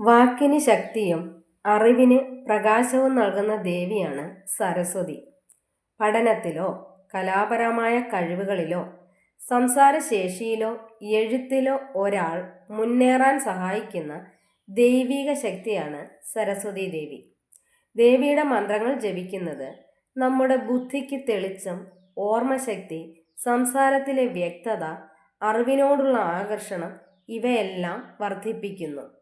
വാക്കിന് ശക്തിയും അറിവിന് പ്രകാശവും നൽകുന്ന ദേവിയാണ് സരസ്വതി. പഠനത്തിലോ കലാപരമായ കഴിവുകളിലോ സംസാരശേഷിയിലോ എഴുത്തിലോ ഒരാൾ മുന്നേറാൻ സഹായിക്കുന്ന ദൈവിക ശക്തിയാണ് സരസ്വതി ദേവി. ദേവിയുടെ മന്ത്രങ്ങൾ ജപിക്കുന്നത് നമ്മുടെ ബുദ്ധിക്ക് തെളിച്ചം ഓർമ്മശക്തി സംസാരത്തിലെ വ്യക്തത അറിവിനോടുള്ള ആകർഷണം ഇവയെല്ലാം വർദ്ധിപ്പിക്കുന്നു.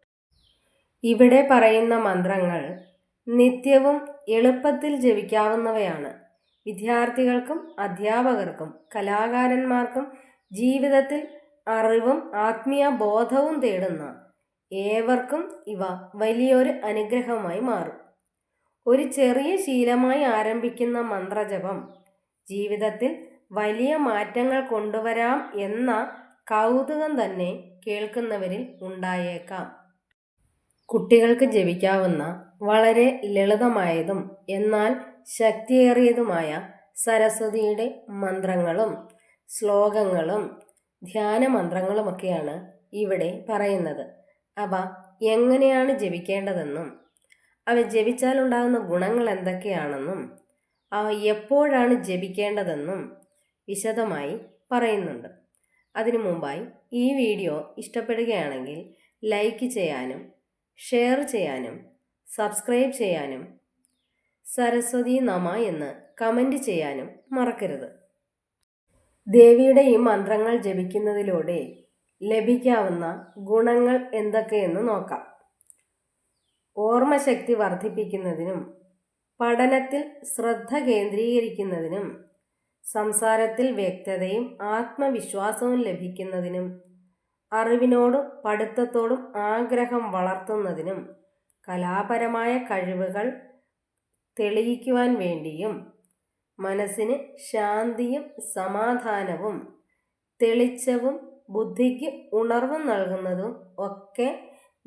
ഇവിടെ പറയുന്ന മന്ത്രങ്ങൾ നിത്യവും എളുപ്പത്തിൽ ജപിക്കാവുന്നവയാണ്. വിദ്യാർത്ഥികൾക്കും അധ്യാപകർക്കും കലാകാരന്മാർക്കും ജീവിതത്തിൽ അറിവും ആത്മീയ ബോധവും തേടുന്ന ഏവർക്കും ഇവ വലിയൊരു അനുഗ്രഹമായി മാറും. ഒരു ചെറിയ ശീലമായി ആരംഭിക്കുന്ന മന്ത്രജപം ജീവിതത്തിൽ വലിയ മാറ്റങ്ങൾ കൊണ്ടുവരാം എന്ന കൗതുകം തന്നെ കേൾക്കുന്നവരിൽ ഉണ്ടായേക്കാം. കുട്ടികൾക്ക് ജപിക്കാവുന്ന വളരെ ലളിതമായതും എന്നാൽ ശക്തിയേറിയതുമായ സരസ്വതിയുടെ മന്ത്രങ്ങളും ശ്ലോകങ്ങളും ധ്യാന മന്ത്രങ്ങളുമൊക്കെയാണ് ഇവിടെ പറയുന്നത്. അവ എങ്ങനെയാണ് ജപിക്കേണ്ടതെന്നും അവ ജപിച്ചാലുണ്ടാകുന്ന ഗുണങ്ങൾ എന്തൊക്കെയാണെന്നും അവ എപ്പോഴാണ് ജപിക്കേണ്ടതെന്നും വിശദമായി പറയുന്നുണ്ട്. അതിനു മുമ്പായി ഈ വീഡിയോ ഇഷ്ടപ്പെടുകയാണെങ്കിൽ ലൈക്ക് ചെയ്യാനും ഷെയർ ചെയ്യാനും സബ്സ്ക്രൈബ് ചെയ്യാനും സരസ്വതി നമ എന്ന് കമന്റ് ചെയ്യാനും മറക്കരുത്. ദേവിയുടെ ഈ മന്ത്രങ്ങൾ ജപിക്കുന്നതിലൂടെ ലഭിക്കാവുന്ന ഗുണങ്ങൾ എന്തൊക്കെയെന്ന് നോക്കാം. ഓർമ്മശക്തി വർദ്ധിപ്പിക്കുന്നതിനും പഠനത്തിൽ ശ്രദ്ധ കേന്ദ്രീകരിക്കുന്നതിനും സംസാരത്തിൽ വ്യക്തതയും ആത്മവിശ്വാസവും ലഭിക്കുന്നതിനും അറിവിനോടും പഠിത്തത്തോടും ആഗ്രഹം വളർത്തുന്നതിനും കലാപരമായ കഴിവുകൾ തെളിയിക്കുവാൻ വേണ്ടിയും മനസ്സിന് ശാന്തിയും സമാധാനവും തെളിച്ചവും ബുദ്ധിക്ക് ഉണർവ് നൽകുന്നതും ഒക്കെ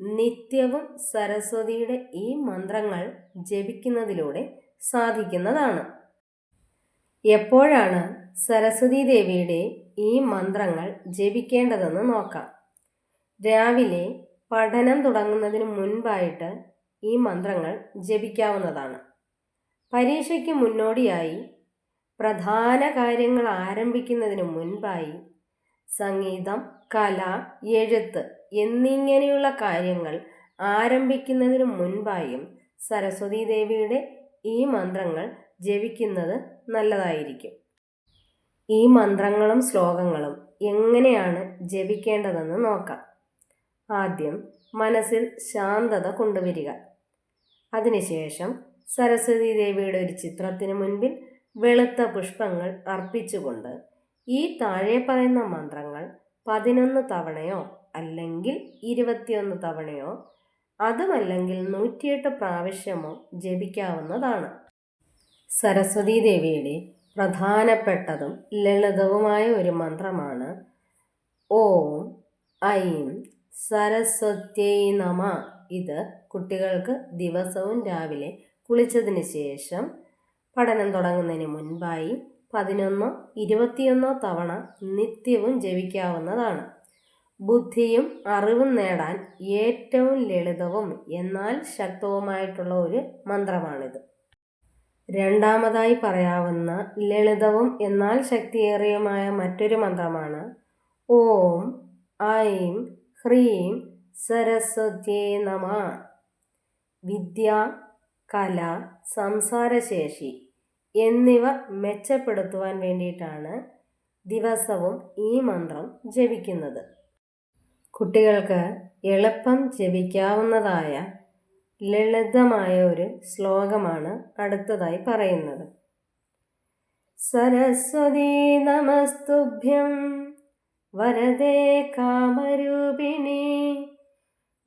നിത്യവും സരസ്വതിയുടെ ഈ മന്ത്രങ്ങൾ ജപിക്കുന്നതിലൂടെ സാധിക്കുന്നതാണ്. എപ്പോഴാണ് സരസ്വതി ദേവിയുടെ ഈ മന്ത്രങ്ങൾ ജപിക്കേണ്ടതെന്ന് നോക്കാം. രാവിലെ പഠനം തുടങ്ങുന്നതിന് മുൻപായിട്ട് ഈ മന്ത്രങ്ങൾ ജപിക്കാവുന്നതാണ്. പരീക്ഷയ്ക്ക് മുന്നോടിയായി പ്രധാന കാര്യങ്ങൾ ആരംഭിക്കുന്നതിന് മുൻപായി സംഗീതം കല എഴുത്ത് എന്നിങ്ങനെയുള്ള കാര്യങ്ങൾ ആരംഭിക്കുന്നതിന് മുൻപായും സരസ്വതി ദേവിയുടെ ഈ മന്ത്രങ്ങൾ ജപിക്കുന്നത് നല്ലതായിരിക്കും. ഈ മന്ത്രങ്ങളും ശ്ലോകങ്ങളും എങ്ങനെയാണ് ജപിക്കേണ്ടതെന്ന് നോക്കാം. ആദ്യം മനസ്സിൽ ശാന്തത കൊണ്ടുവരിക. അതിനുശേഷം സരസ്വതി ദേവിയുടെ ഒരു ചിത്രത്തിന് മുൻപിൽ വെളുത്ത പുഷ്പങ്ങൾ അർപ്പിച്ചുകൊണ്ട് ഈ താഴെ പറയുന്ന മന്ത്രങ്ങൾ പതിനൊന്ന് തവണയോ അല്ലെങ്കിൽ ഇരുപത്തിയൊന്ന് തവണയോ അതുമല്ലെങ്കിൽ നൂറ്റിയെട്ട് പ്രാവശ്യമോ ജപിക്കാവുന്നതാണ്. സരസ്വതി ദേവിയുടെ പ്രധാനപ്പെട്ടതും ലളിതവുമായ ഒരു മന്ത്രമാണ്. ഓം ഐം സരസ്വത്യൈ നമ. ഇത് കുട്ടികൾക്ക് ദിവസവും രാവിലെ കുളിച്ചതിന് ശേഷം പഠനം തുടങ്ങുന്നതിന് മുൻപായി പതിനൊന്നോ ഇരുപത്തിയൊന്നോ തവണ നിത്യവും ജപിക്കാവുന്നതാണ്. ബുദ്ധിയും അറിവും നേടാൻ ഏറ്റവും ലളിതവും എന്നാൽ ശക്തവുമായിട്ടുള്ള ഒരു മന്ത്രമാണിത്. രണ്ടാമതായി പറയാവുന്ന ലളിതവും എന്നാൽ ശക്തിയേറിയതുമായ മറ്റൊരു മന്ത്രമാണ് ഓം ഐം ഹ്രീം സരസ്വത്യേ നമ. വിദ്യ കല സംസാരശേഷി എന്നിവ മെച്ചപ്പെടുത്തുവാൻ വേണ്ടിയിട്ടാണ് ദിവസവും ഈ മന്ത്രം ജപിക്കുന്നത്. കുട്ടികൾക്ക് എളുപ്പം ജപിക്കാവുന്നതായ ലളിതമായ ഒരു ശ്ലോകമാണ് അടുത്തതായി പറയുന്നത്. സരസ്വതി നമസ്തുഭ്യം വരദേ കാമരൂപിണി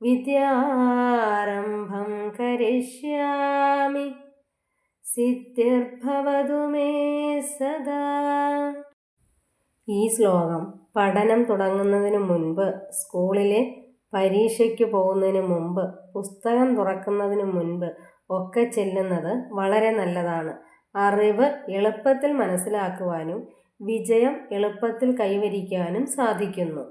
വിദ്യാരംഭം കരിഷ്യാമി സിദ്ധിർഭവതു മേ സദാ. ഈ ശ്ലോകം പഠനം തുടങ്ങുന്നതിന് മുൻപ് സ്കൂളിലെ പരീക്ഷയ്ക്ക് പോകുന്നതിന് മുമ്പ് പുസ്തകം തുറക്കുന്നതിന് മുൻപ് ഒക്കെ ചെല്ലുന്നത് വളരെ നല്ലതാണ്. അറിവ് എളുപ്പത്തിൽ മനസ്സിലാക്കുവാനും വിജയം എളുപ്പത്തിൽ കൈവരിക്കാനും സാധിക്കുന്നു.